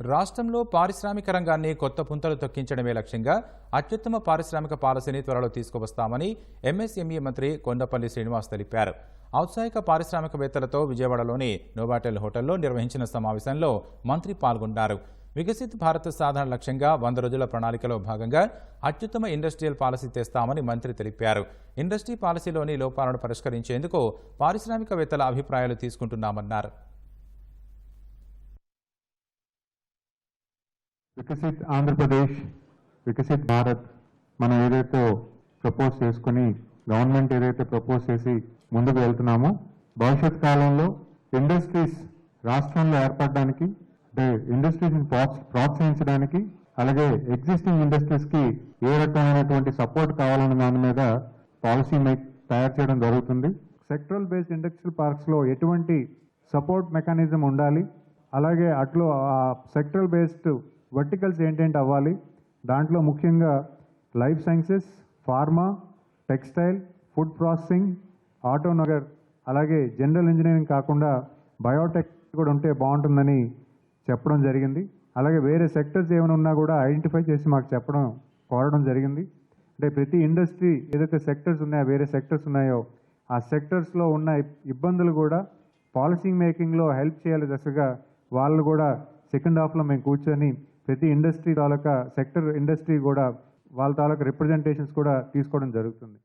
రాష్ట్రంలో పారిశ్రామిక రంగాన్ని కొత్త పుంతలు తొక్కించడమే లక్ష్యంగా అత్యుత్తమ పారిశ్రామిక పాలసీని త్వరలో తీసుకువస్తామని ఎంఎస్ఎంఈ మంత్రి కొండపల్లి శ్రీనివాస్ తెలిపారు. ఔత్సాహిక పారిశ్రామికవేత్తలతో విజయవాడలోని నోవాటెల్ హోటల్లో నిర్వహించిన సమావేశంలో మంత్రి పాల్గొన్నారు. వికసిత్ భారత్ సాధన లక్ష్యంగా వంద రోజుల ప్రణాళికలో భాగంగా అత్యుత్తమ ఇండస్ట్రియల్ పాలసీ తెస్తామని మంత్రి తెలిపారు. ఇండస్ట్రీ పాలసీలోని లోపాలను పరిష్కరించేందుకు పారిశ్రామికవేత్తల అభిప్రాయాలు తీసుకుంటున్నామన్నారు. వికసిత్ ఆంధ్రప్రదేశ్ వికసిత్ భారత్ మనం ఏదైతే ప్రపోజ్ చేసుకుని గవర్నమెంట్ ఏదైతే ప్రపోజ్ చేసి ముందుకు వెళ్తున్నామో భవిష్యత్ కాలంలో ఇండస్ట్రీస్ రాష్ట్రంలో ఏర్పడడానికి అంటే ఇండస్ట్రీస్ని ప్రోత్సహించడానికి అలాగే ఎగ్జిస్టింగ్ ఇండస్ట్రీస్కి ఏ రకమైనటువంటి సపోర్ట్ కావాలన్న దాని మీద పాలసీ మేక్ తయారు చేయడం జరుగుతుంది. సెక్టరల్ బేస్డ్ ఇండస్ట్రియల్ పార్క్స్లో ఎటువంటి సపోర్ట్ మెకానిజం ఉండాలి? అలాగే అట్లో ఆ సెక్టరల్ బేస్డ్ వర్టికల్స్ ఏంటంటే అవ్వాలి? దాంట్లో ముఖ్యంగా life sciences pharma textile food processing Autonagar అలాగే జనరల్ ఇంజనీరింగ్ కాకుండా బయోటెక్ కూడా ఉంటే బాగుంటుందని చెప్పడం జరిగింది. అలాగే వేరే సెక్టర్స్ ఏమైనా ఉన్నా కూడా ఐడెంటిఫై చేసి మాకు చెప్పడం కోరడం జరిగింది. అంటే ప్రతి ఇండస్ట్రీ ఏదైతే సెక్టర్స్ ఉన్నాయో వేరే సెక్టర్స్ ఉన్నాయో ఆ సెక్టర్స్లో ఉన్న ఇబ్బందులు కూడా పాలసీ మేకింగ్లో హెల్ప్ చేయాలి దశగా వాళ్ళు కూడా సెకండ్ హాఫ్లో మేము కూర్చొని ప్రతి ఇండస్ట్రీ తాలూకా సెక్టర్ ఇండస్ట్రీ కూడా వాళ్ళ తాలూకా రిప్రజెంటేషన్స్ కూడా తీసుకోవడం జరుగుతుంది.